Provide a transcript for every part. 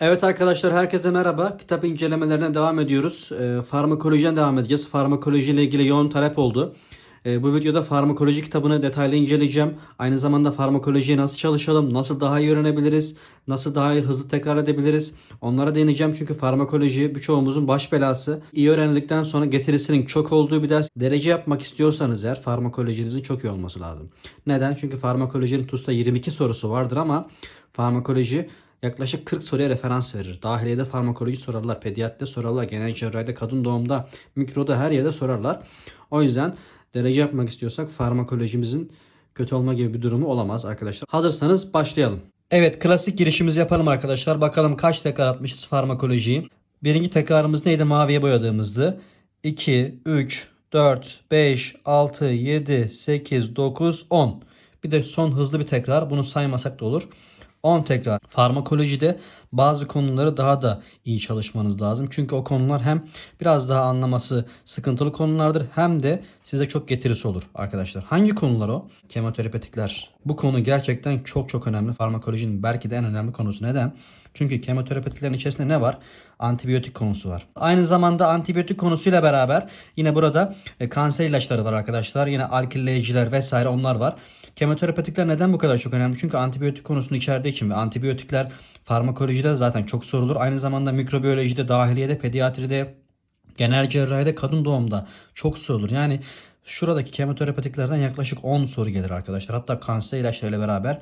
Evet arkadaşlar herkese merhaba. Kitap incelemelerine devam ediyoruz. Ee, farmakolojiden devam edeceğiz. Farmakoloji ile ilgili yoğun talep oldu. Ee, bu videoda farmakoloji kitabını detaylı inceleyeceğim. Aynı zamanda farmakolojiye nasıl çalışalım, nasıl daha iyi öğrenebiliriz, nasıl daha iyi hızlı tekrar edebiliriz. Onlara değineceğim çünkü farmakoloji birçoğumuzun baş belası. İyi öğrendikten sonra getirisinin çok olduğu bir ders. Derece yapmak istiyorsanız eğer farmakolojinizin çok iyi olması lazım. Neden? Çünkü farmakolojinin TUS'ta 22 sorusu vardır ama farmakoloji yaklaşık 40 soruya referans verir. Dahiliyede farmakoloji sorarlar, pediatride sorarlar, genel cerrahide, kadın doğumda, mikroda her yerde sorarlar. O yüzden derece yapmak istiyorsak farmakolojimizin kötü olma gibi bir durumu olamaz arkadaşlar. Hazırsanız başlayalım. Evet klasik girişimizi yapalım arkadaşlar. Bakalım kaç tekrar atmışız farmakolojiyi. Birinci tekrarımız neydi? Maviye boyadığımızdı. 2, 3, 4, 5, 6, 7, 8, 9, 10. Bir de son hızlı bir tekrar. Bunu saymasak da olur. 10 tekrar. Farmakolojide bazı konuları daha da iyi çalışmanız lazım. Çünkü o konular hem biraz daha anlaması sıkıntılı konulardır hem de size çok getirisi olur arkadaşlar. Hangi konular o? Kemoterapetikler. Bu konu gerçekten çok çok önemli. Farmakolojinin belki de en önemli konusu. Neden? Çünkü kemoterapetiklerin içerisinde ne var? Antibiyotik konusu var. Aynı zamanda antibiyotik konusuyla beraber yine burada e, kanser ilaçları var arkadaşlar. Yine alkilleyiciler vesaire onlar var. Kemoterapetikler neden bu kadar çok önemli? Çünkü antibiyotik konusunu içerdiği için ve antibiyotikler farmakolojide zaten çok sorulur. Aynı zamanda mikrobiyolojide, dahiliyede, pediatride, genel cerrahide, kadın doğumda çok sorulur. Yani şuradaki kemoterapetiklerden yaklaşık 10 soru gelir arkadaşlar. Hatta kanser ilaçlarıyla beraber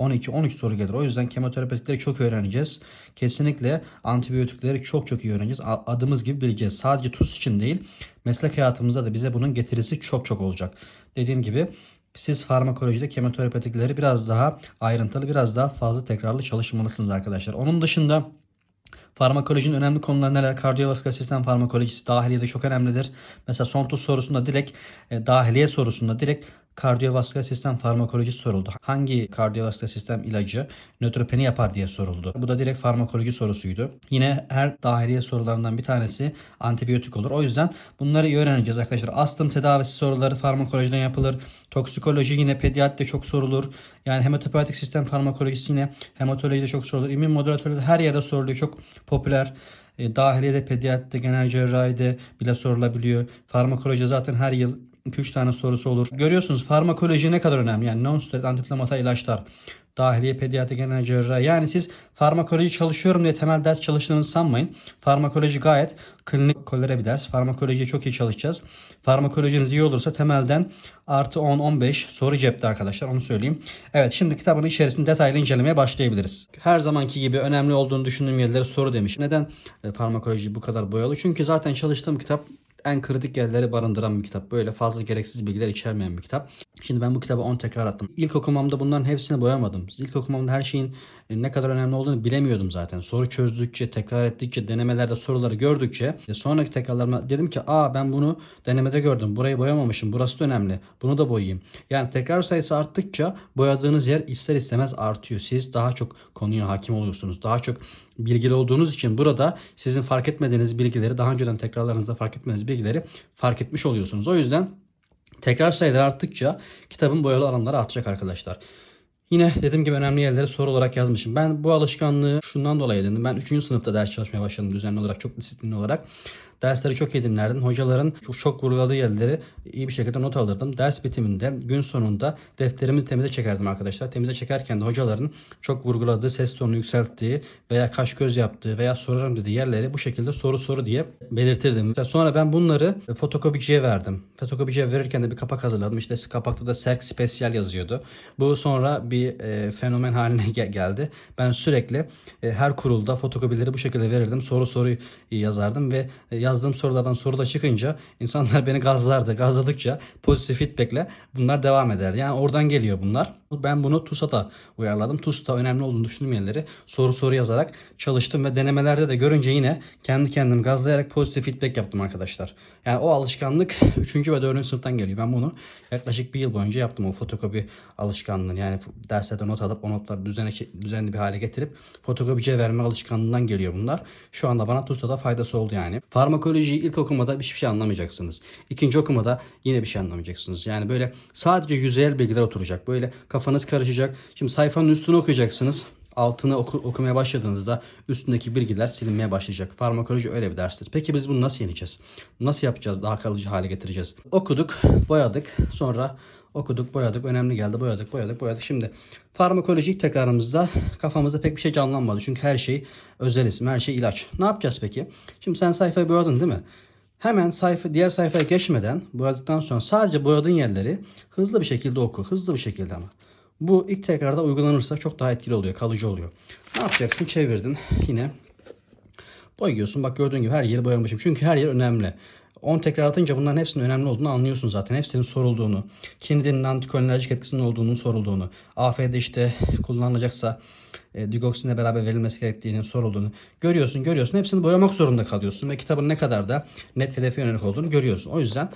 12-13 soru gelir. O yüzden kemoterapetikleri çok öğreneceğiz. Kesinlikle antibiyotikleri çok çok iyi öğreneceğiz. Adımız gibi bileceğiz. Sadece TUS için değil, meslek hayatımızda da bize bunun getirisi çok çok olacak. Dediğim gibi siz farmakolojide kemoterapetikleri biraz daha ayrıntılı, biraz daha fazla tekrarlı çalışmalısınız arkadaşlar. Onun dışında Farmakolojinin önemli konuları neler? Kardiyovasküler sistem farmakolojisi dahiliye de çok önemlidir. Mesela son tuz sorusunda direkt e, dahiliye sorusunda direkt kardiyovasküler sistem farmakolojisi soruldu. Hangi kardiyovasküler sistem ilacı nötropeni yapar diye soruldu. Bu da direkt farmakoloji sorusuydu. Yine her dahiliye sorularından bir tanesi antibiyotik olur. O yüzden bunları iyi öğreneceğiz arkadaşlar. Astım tedavisi soruları farmakolojiden yapılır. Toksikoloji yine pediatride çok sorulur. Yani hematopoietik sistem farmakolojisi yine hematolojide çok sorulur. İmmün modülatörleri her yerde soruluyor. Çok popüler. E, dahiliyede, pediatride, genel cerrahide bile sorulabiliyor. Farmakoloji zaten her yıl 2-3 tane sorusu olur. Görüyorsunuz farmakoloji ne kadar önemli. Yani non-steroid antiinflamatuar ilaçlar, dahiliye, pediatri, genel cerrahi. Yani siz farmakoloji çalışıyorum diye temel ders çalıştığınızı sanmayın. Farmakoloji gayet klinik kolere bir ders. Farmakolojiye çok iyi çalışacağız. Farmakolojiniz iyi olursa temelden artı 10-15 soru cepte arkadaşlar onu söyleyeyim. Evet şimdi kitabın içerisinde detaylı incelemeye başlayabiliriz. Her zamanki gibi önemli olduğunu düşündüğüm yerlere soru demiş. Neden e, farmakoloji bu kadar boyalı? Çünkü zaten çalıştığım kitap en kritik yerleri barındıran bir kitap. Böyle fazla gereksiz bilgiler içermeyen bir kitap. Şimdi ben bu kitabı 10 tekrar attım. İlk okumamda bunların hepsini boyamadım. İlk okumamda her şeyin ne kadar önemli olduğunu bilemiyordum zaten. Soru çözdükçe, tekrar ettikçe, denemelerde soruları gördükçe e, sonraki tekrarlarıma dedim ki aa ben bunu denemede gördüm. Burayı boyamamışım. Burası da önemli. Bunu da boyayayım. Yani tekrar sayısı arttıkça boyadığınız yer ister istemez artıyor. Siz daha çok konuya hakim oluyorsunuz. Daha çok bilgili olduğunuz için burada sizin fark etmediğiniz bilgileri daha önceden tekrarlarınızda fark etmediğiniz bilgileri fark etmiş oluyorsunuz. O yüzden tekrar sayıları arttıkça kitabın boyalı alanları artacak arkadaşlar. Yine dediğim gibi önemli yerleri soru olarak yazmışım. Ben bu alışkanlığı şundan dolayı edindim. Ben 3. sınıfta ders çalışmaya başladım düzenli olarak, çok disiplinli olarak. Dersleri çok iyi dinlerdim. Hocaların çok, çok vurguladığı yerleri iyi bir şekilde not alırdım. Ders bitiminde gün sonunda defterimi temize çekerdim arkadaşlar. Temize çekerken de hocaların çok vurguladığı, ses tonunu yükselttiği veya kaş göz yaptığı veya sorarım dediği yerleri bu şekilde soru soru diye belirtirdim. Sonra ben bunları fotokopiciye verdim. Fotokopiciye verirken de bir kapak hazırladım. İşte kapakta da Serk Spesyal yazıyordu. Bu sonra bir e, fenomen haline gel- geldi. Ben sürekli e, her kurulda fotokopileri bu şekilde verirdim. Soru soru yazardım ve e, yazdığım sorulardan soru da çıkınca insanlar beni gazlardı. Gazladıkça pozitif feedbackle bunlar devam ederdi. Yani oradan geliyor bunlar. Ben bunu TUS'a da uyarladım. TUS'ta önemli olduğunu düşündüğüm yerleri soru soru yazarak çalıştım ve denemelerde de görünce yine kendi kendimi gazlayarak pozitif feedback yaptım arkadaşlar. Yani o alışkanlık 3. ve 4. sınıftan geliyor. Ben bunu yaklaşık bir yıl boyunca yaptım o fotokopi alışkanlığını. Yani derslerde not alıp o notları düzenli, düzenli bir hale getirip fotokopiciye verme alışkanlığından geliyor bunlar. Şu anda bana TUS'ta da faydası oldu yani. Farmakolojiyi ilk okumada hiçbir şey anlamayacaksınız. İkinci okumada yine bir şey anlamayacaksınız. Yani böyle sadece yüzeyel bilgiler oturacak. Böyle kafanız karışacak. Şimdi sayfanın üstünü okuyacaksınız. altını oku- okumaya başladığınızda üstündeki bilgiler silinmeye başlayacak. Farmakoloji öyle bir derstir. Peki biz bunu nasıl yeneceğiz? Nasıl yapacağız? Daha kalıcı hale getireceğiz. Okuduk, boyadık. Sonra okuduk, boyadık. Önemli geldi. Boyadık, boyadık, boyadık. Şimdi farmakoloji ilk tekrarımızda kafamızda pek bir şey canlanmadı. Çünkü her şey özel isim, her şey ilaç. Ne yapacağız peki? Şimdi sen sayfayı boyadın değil mi? Hemen sayfa diğer sayfaya geçmeden boyadıktan sonra sadece boyadığın yerleri hızlı bir şekilde oku. Hızlı bir şekilde ama. Bu ilk tekrarda uygulanırsa çok daha etkili oluyor, kalıcı oluyor. Ne yapacaksın? Çevirdin. Yine boyuyorsun. Bak gördüğün gibi her yeri boyamışım. Çünkü her yer önemli. 10 tekrar atınca bunların hepsinin önemli olduğunu anlıyorsun zaten. Hepsinin sorulduğunu, kinidinin antikolinerjik etkisinin olduğunu sorulduğunu, AF'de işte kullanılacaksa e, digoksinle beraber verilmesi gerektiğinin sorulduğunu görüyorsun, görüyorsun. Hepsini boyamak zorunda kalıyorsun ve kitabın ne kadar da net hedefe yönelik olduğunu görüyorsun. O yüzden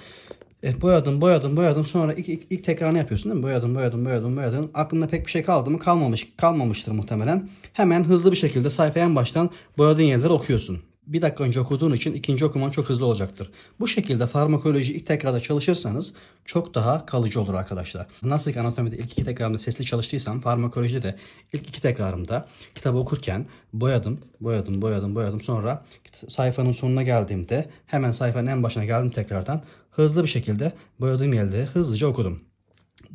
e, boyadın, boyadın, boyadın. Sonra ilk, ilk, ilk tekrarını yapıyorsun değil mi? Boyadın, boyadın, boyadın, boyadın. Aklında pek bir şey kaldı mı? Kalmamış, kalmamıştır muhtemelen. Hemen hızlı bir şekilde sayfaya en baştan boyadığın yerleri okuyorsun. Bir dakika önce okuduğun için ikinci okuman çok hızlı olacaktır. Bu şekilde farmakoloji ilk tekrarda çalışırsanız çok daha kalıcı olur arkadaşlar. Nasıl ki anatomide ilk iki tekrarımda sesli çalıştıysam farmakolojide de ilk iki tekrarımda kitabı okurken boyadım, boyadım, boyadım, boyadım. Sonra sayfanın sonuna geldiğimde hemen sayfanın en başına geldim tekrardan. Hızlı bir şekilde boyadığım yerleri hızlıca okudum.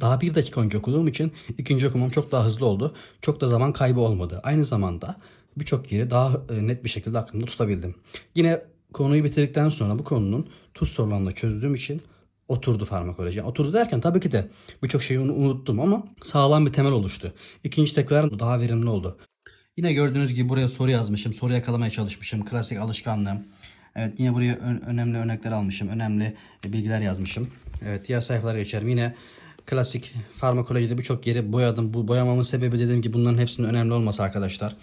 Daha bir dakika önce okuduğum için ikinci okumam çok daha hızlı oldu. Çok da zaman kaybı olmadı. Aynı zamanda birçok yeri daha e, net bir şekilde aklımda tutabildim. Yine konuyu bitirdikten sonra bu konunun tuz sorularını çözdüğüm için oturdu farmakoloji. Yani oturdu derken tabii ki de birçok şeyi unu- unuttum ama sağlam bir temel oluştu. İkinci tekrar daha verimli oldu. Yine gördüğünüz gibi buraya soru yazmışım. Soru yakalamaya çalışmışım. Klasik alışkanlığım. Evet yine buraya önemli örnekler almışım. Önemli e, bilgiler yazmışım. Evet diğer sayfalara geçerim. Yine klasik farmakolojide birçok yeri boyadım. Bu boyamamın sebebi dediğim gibi bunların hepsinin önemli olması arkadaşlar.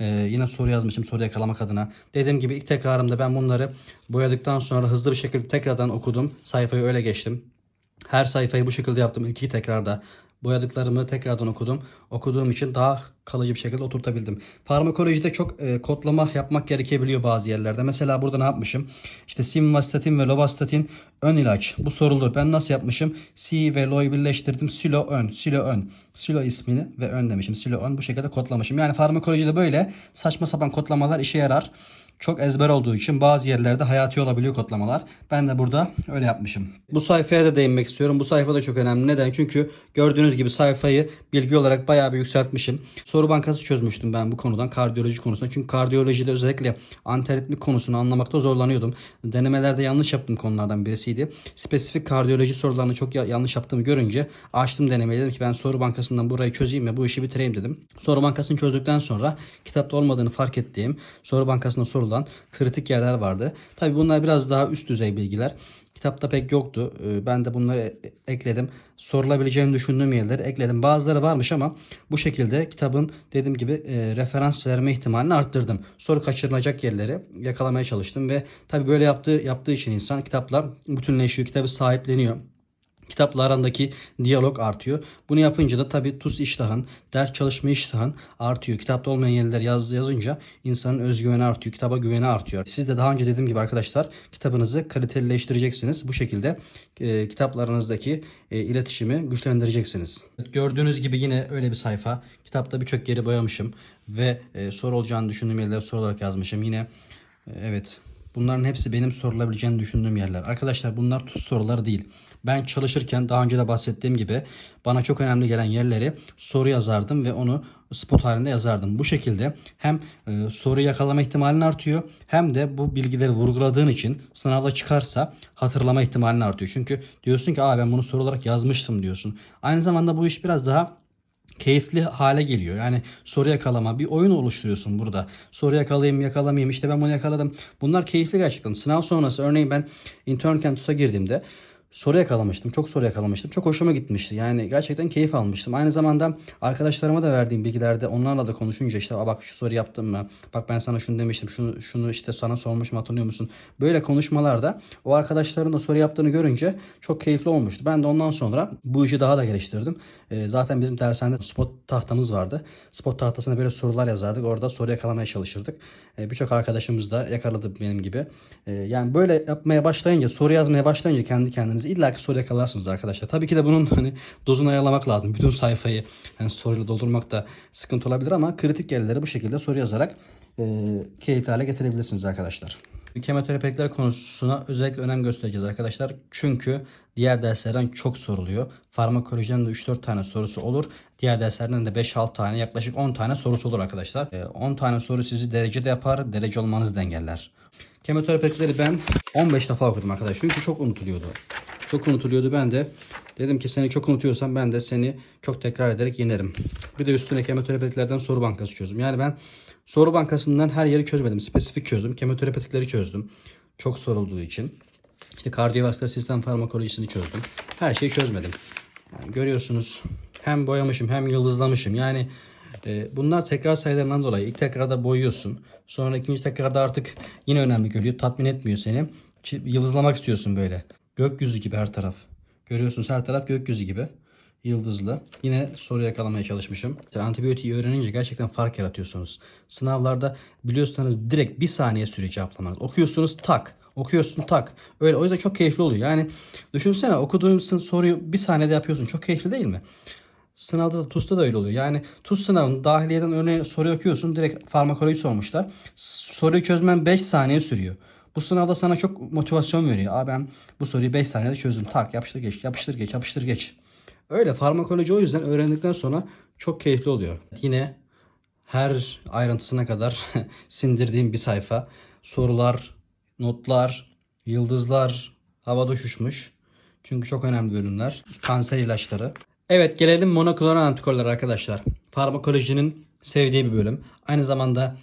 Ee, yine soru yazmışım soru yakalamak adına. Dediğim gibi ilk tekrarımda ben bunları boyadıktan sonra hızlı bir şekilde tekrardan okudum. Sayfayı öyle geçtim. Her sayfayı bu şekilde yaptım ilk iki tekrarda. Boyadıklarımı tekrardan okudum. Okuduğum için daha kalıcı bir şekilde oturtabildim. Farmakolojide çok e, kodlama yapmak gerekebiliyor bazı yerlerde. Mesela burada ne yapmışım? İşte simvastatin ve lovastatin ön ilaç. Bu sorulur. Ben nasıl yapmışım? Si ve lo'yu birleştirdim. Silo ön, silo ön. Silo ismini ve ön demişim. Silo ön bu şekilde kodlamışım. Yani farmakolojide böyle saçma sapan kodlamalar işe yarar. Çok ezber olduğu için bazı yerlerde hayati olabiliyor kodlamalar. Ben de burada öyle yapmışım. Bu sayfaya da değinmek istiyorum. Bu sayfa da çok önemli. Neden? Çünkü gördüğünüz gibi sayfayı bilgi olarak bayağı bir yükseltmişim. Soru bankası çözmüştüm ben bu konudan. Kardiyoloji konusunda. Çünkü kardiyolojide özellikle antiaritmik konusunu anlamakta zorlanıyordum. Denemelerde yanlış yaptığım konulardan birisiydi. Spesifik kardiyoloji sorularını çok ya- yanlış yaptığımı görünce açtım denemeyi. Dedim ki ben soru bankasından burayı çözeyim ve bu işi bitireyim dedim. Soru bankasını çözdükten sonra kitapta olmadığını fark ettiğim soru bankasında sorulan kritik yerler vardı. Tabi bunlar biraz daha üst düzey bilgiler. Kitapta pek yoktu. Ee, Ben de bunları e- ekledim. Sorulabileceğini düşündüğüm yerleri ekledim. Bazıları varmış ama bu şekilde kitabın dediğim gibi e, referans verme ihtimalini arttırdım. Soru kaçırılacak yerleri yakalamaya çalıştım ve tabi böyle yaptığı yaptığı için insan kitapla bütünleşiyor, kitabı sahipleniyor. Kitapla arandaki diyalog artıyor. Bunu yapınca da tabii tuz iştahın, ders çalışma iştahın artıyor. Kitapta olmayan yerler yaz, yazınca insanın özgüveni artıyor, kitaba güveni artıyor. Siz de daha önce dediğim gibi arkadaşlar kitabınızı kalitelileştireceksiniz. Bu şekilde e, kitaplarınızdaki e, iletişimi güçlendireceksiniz. Gördüğünüz gibi yine öyle bir sayfa. Kitapta birçok yeri boyamışım ve e, soru olacağını düşündüğüm yerleri soru olarak yazmışım. Yine e, evet Bunların hepsi benim sorulabileceğini düşündüğüm yerler. Arkadaşlar bunlar tuz soruları değil. Ben çalışırken daha önce de bahsettiğim gibi bana çok önemli gelen yerleri soru yazardım ve onu spot halinde yazardım. Bu şekilde hem e, soru yakalama ihtimalin artıyor hem de bu bilgileri vurguladığın için sınavda çıkarsa hatırlama ihtimalin artıyor. Çünkü diyorsun ki Aa, ben bunu soru olarak yazmıştım diyorsun. Aynı zamanda bu iş biraz daha keyifli hale geliyor. Yani soru yakalama bir oyun oluşturuyorsun burada. Soru yakalayayım yakalamayayım işte ben bunu yakaladım. Bunlar keyifli gerçekten. Sınav sonrası örneğin ben intern TUS'a girdiğimde soru yakalamıştım. Çok soru yakalamıştım. Çok hoşuma gitmişti. Yani gerçekten keyif almıştım. Aynı zamanda arkadaşlarıma da verdiğim bilgilerde onlarla da konuşunca işte "Aa, bak şu soru yaptım mı? Bak ben sana şunu demiştim. Şunu şunu işte sana sormuşum hatırlıyor musun? Böyle konuşmalarda o arkadaşların da soru yaptığını görünce çok keyifli olmuştu. Ben de ondan sonra bu işi daha da geliştirdim. Ee, zaten bizim dershanede spot tahtamız vardı. Spot tahtasına böyle sorular yazardık. Orada soru yakalamaya çalışırdık. Ee, Birçok arkadaşımız da yakaladı benim gibi. Ee, yani böyle yapmaya başlayınca, soru yazmaya başlayınca kendi kendinize çalışırsanız illaki soru yakalarsınız arkadaşlar. Tabii ki de bunun hani dozunu ayarlamak lazım. Bütün sayfayı yani soruyla doldurmak da sıkıntı olabilir ama kritik yerleri bu şekilde soru yazarak e, keyifli hale getirebilirsiniz arkadaşlar. Kemoterapiler konusuna özellikle önem göstereceğiz arkadaşlar. Çünkü diğer derslerden çok soruluyor. Farmakolojiden de 3-4 tane sorusu olur. Diğer derslerden de 5-6 tane yaklaşık 10 tane sorusu olur arkadaşlar. E, 10 tane soru sizi derecede yapar. Derece olmanızı engeller. Kemoterapileri ben 15 defa okudum arkadaşlar. Çünkü çok unutuluyordu. Çok unutuluyordu. Ben de dedim ki seni çok unutuyorsam ben de seni çok tekrar ederek yenerim. Bir de üstüne kemoterapilerden soru bankası çözdüm. Yani ben soru bankasından her yeri çözmedim. Spesifik çözdüm. Kemoterapitikleri çözdüm. Çok sorulduğu için. İşte kardiyovasküler sistem farmakolojisini çözdüm. Her şeyi çözmedim. Yani görüyorsunuz hem boyamışım hem yıldızlamışım. Yani e, bunlar tekrar sayılarından dolayı. İlk tekrarda boyuyorsun. Sonra ikinci tekrarda artık yine önemli geliyor. Tatmin etmiyor seni. Yıldızlamak istiyorsun böyle. Gökyüzü gibi her taraf. Görüyorsunuz her taraf gökyüzü gibi. Yıldızlı. Yine soru yakalamaya çalışmışım. Antibiyotiği öğrenince gerçekten fark yaratıyorsunuz. Sınavlarda biliyorsanız direkt bir saniye süre cevaplamanız. Okuyorsunuz tak. Okuyorsun tak. Öyle o yüzden çok keyifli oluyor. Yani düşünsene okuduğun soruyu bir saniyede yapıyorsun. Çok keyifli değil mi? Sınavda da TUS'ta da öyle oluyor. Yani TUS sınavının dahiliyeden örneğin soru okuyorsun. Direkt farmakoloji sormuşlar. Soruyu çözmen 5 saniye sürüyor. Bu sınavda sana çok motivasyon veriyor. Aa ben bu soruyu 5 saniyede çözdüm. Tak yapıştır geç, yapıştır geç, yapıştır geç. Öyle farmakoloji o yüzden öğrendikten sonra çok keyifli oluyor. Yine her ayrıntısına kadar sindirdiğim bir sayfa. Sorular, notlar, yıldızlar havada uçuşmuş. Çünkü çok önemli bölümler. Kanser ilaçları. Evet gelelim monoklonal antikorlar arkadaşlar. Farmakolojinin sevdiği bir bölüm. Aynı zamanda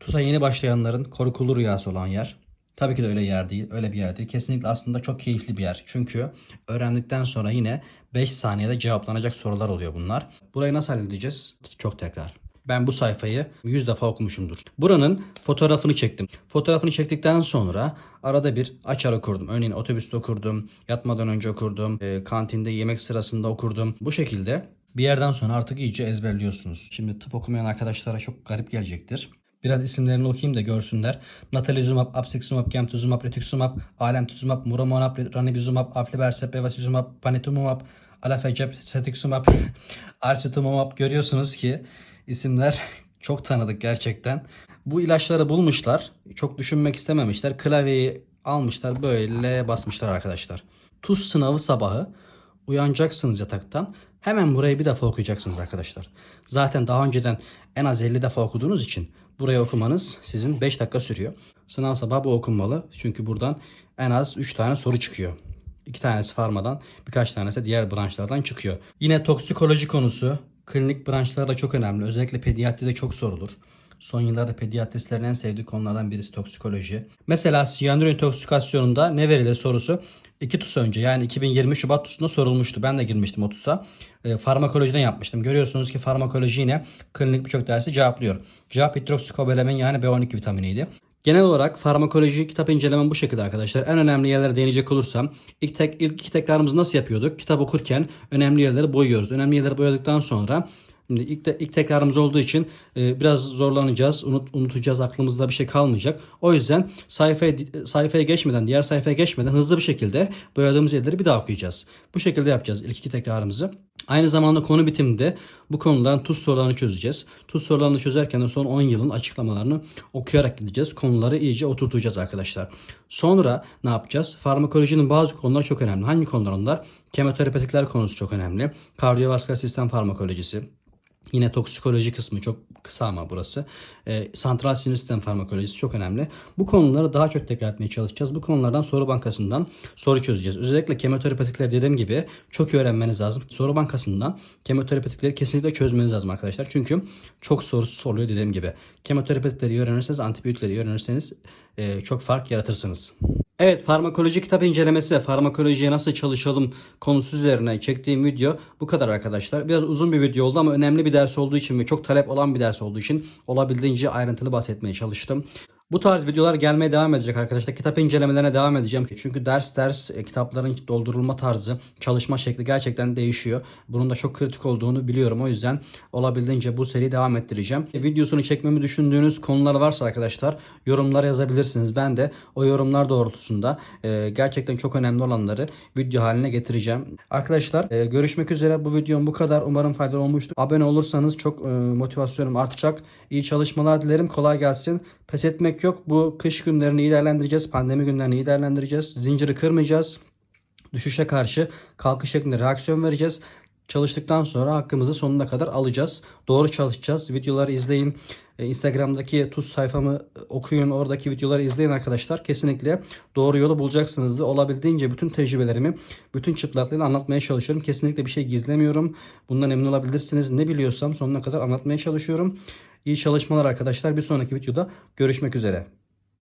TUS'a yeni başlayanların korkulu rüyası olan yer. Tabii ki de öyle yer değil, öyle bir yer değil. Kesinlikle aslında çok keyifli bir yer. Çünkü öğrendikten sonra yine 5 saniyede cevaplanacak sorular oluyor bunlar. Burayı nasıl halledeceğiz? Çok tekrar. Ben bu sayfayı 100 defa okumuşumdur. Buranın fotoğrafını çektim. Fotoğrafını çektikten sonra arada bir açar okurdum. Örneğin otobüste okurdum, yatmadan önce okurdum, e, kantinde yemek sırasında okurdum. Bu şekilde bir yerden sonra artık iyice ezberliyorsunuz. Şimdi tıp okumayan arkadaşlara çok garip gelecektir. Biraz isimlerini okuyayım da görsünler. Natalizumab, Absiximab, Gemtuzumab, Rituximab, Alemtuzumab, Muromonab, Ranibizumab, Aflibercept, Bevacizumab, Panitumumab, Alafecep, Cetuximab, Arsitumumab görüyorsunuz ki isimler çok tanıdık gerçekten. Bu ilaçları bulmuşlar. Çok düşünmek istememişler. Klavyeyi almışlar böyle basmışlar arkadaşlar. Tuz sınavı sabahı uyanacaksınız yataktan. Hemen burayı bir defa okuyacaksınız arkadaşlar. Zaten daha önceden en az 50 defa okuduğunuz için burayı okumanız sizin 5 dakika sürüyor. Sınav sabahı bu okunmalı. Çünkü buradan en az 3 tane soru çıkıyor. İki tanesi farmadan, birkaç tanesi diğer branşlardan çıkıyor. Yine toksikoloji konusu klinik branşlarda çok önemli. Özellikle pediatride çok sorulur. Son yıllarda pediatristlerin en sevdiği konulardan birisi toksikoloji. Mesela siyanür intoksikasyonunda ne verilir sorusu 2 TUS önce yani 2020 Şubat TUS'unda sorulmuştu. Ben de girmiştim o TUS'a. E, farmakolojiden yapmıştım. Görüyorsunuz ki farmakoloji yine klinik birçok dersi cevaplıyor. Cevap hidroksikobelamın yani B12 vitaminiydi. Genel olarak farmakoloji kitap incelemem bu şekilde arkadaşlar. En önemli yerlere değinecek olursam ilk, tek, ilk iki tekrarımızı nasıl yapıyorduk? Kitap okurken önemli yerleri boyuyoruz. Önemli yerleri boyadıktan sonra Şimdi ilk, de, ilk tekrarımız olduğu için e, biraz zorlanacağız, unut, unutacağız, aklımızda bir şey kalmayacak. O yüzden sayfaya sayfaya geçmeden, diğer sayfaya geçmeden hızlı bir şekilde boyadığımız yerleri bir daha okuyacağız. Bu şekilde yapacağız ilk iki tekrarımızı. Aynı zamanda konu bitiminde bu konuların tuz sorularını çözeceğiz. Tuz sorularını çözerken de son 10 yılın açıklamalarını okuyarak gideceğiz. Konuları iyice oturtacağız arkadaşlar. Sonra ne yapacağız? Farmakolojinin bazı konular çok önemli. Hangi konular onlar? Kemoterapetikler konusu çok önemli. Kardiyovasküler sistem farmakolojisi, Yine toksikoloji kısmı çok kısa ama burası. E, santral sinir sistem farmakolojisi çok önemli. Bu konuları daha çok tekrar etmeye çalışacağız. Bu konulardan soru bankasından soru çözeceğiz. Özellikle kemoterapetikler dediğim gibi çok iyi öğrenmeniz lazım. Soru bankasından kemoterapetikleri kesinlikle çözmeniz lazım arkadaşlar. Çünkü çok sorusu soruluyor dediğim gibi. Kemoterapetikleri öğrenirseniz, antibiyotikleri öğrenirseniz e, çok fark yaratırsınız. Evet farmakoloji kitap incelemesi ve farmakolojiye nasıl çalışalım konusu üzerine çektiğim video bu kadar arkadaşlar. Biraz uzun bir video oldu ama önemli bir ders olduğu için ve çok talep olan bir ders olduğu için olabildiğince ayrıntılı bahsetmeye çalıştım. Bu tarz videolar gelmeye devam edecek arkadaşlar. Kitap incelemelerine devam edeceğim. Çünkü ders ders e, kitapların doldurulma tarzı, çalışma şekli gerçekten değişiyor. Bunun da çok kritik olduğunu biliyorum. O yüzden olabildiğince bu seriyi devam ettireceğim. E, Videosunu çekmemi düşündüğünüz konular varsa arkadaşlar yorumlar yazabilirsiniz. Ben de o yorumlar doğrultusunda e, gerçekten çok önemli olanları video haline getireceğim. Arkadaşlar görüşmek üzere. Bu videom bu kadar. Umarım faydalı olmuştur. Abone olursanız çok motivasyonum artacak. İyi çalışmalar dilerim. Kolay gelsin. Pes etmek yok. Bu kış günlerini iyi değerlendireceğiz. Pandemi günlerini iyi değerlendireceğiz. Zinciri kırmayacağız. Düşüşe karşı kalkış şeklinde reaksiyon vereceğiz. Çalıştıktan sonra hakkımızı sonuna kadar alacağız. Doğru çalışacağız. Videoları izleyin. E, Instagram'daki tuz sayfamı e, okuyun. Oradaki videoları izleyin arkadaşlar. Kesinlikle doğru yolu bulacaksınız. Olabildiğince bütün tecrübelerimi, bütün çıplaklığını anlatmaya çalışıyorum. Kesinlikle bir şey gizlemiyorum. Bundan emin olabilirsiniz. Ne biliyorsam sonuna kadar anlatmaya çalışıyorum. İyi çalışmalar arkadaşlar. Bir sonraki videoda görüşmek üzere.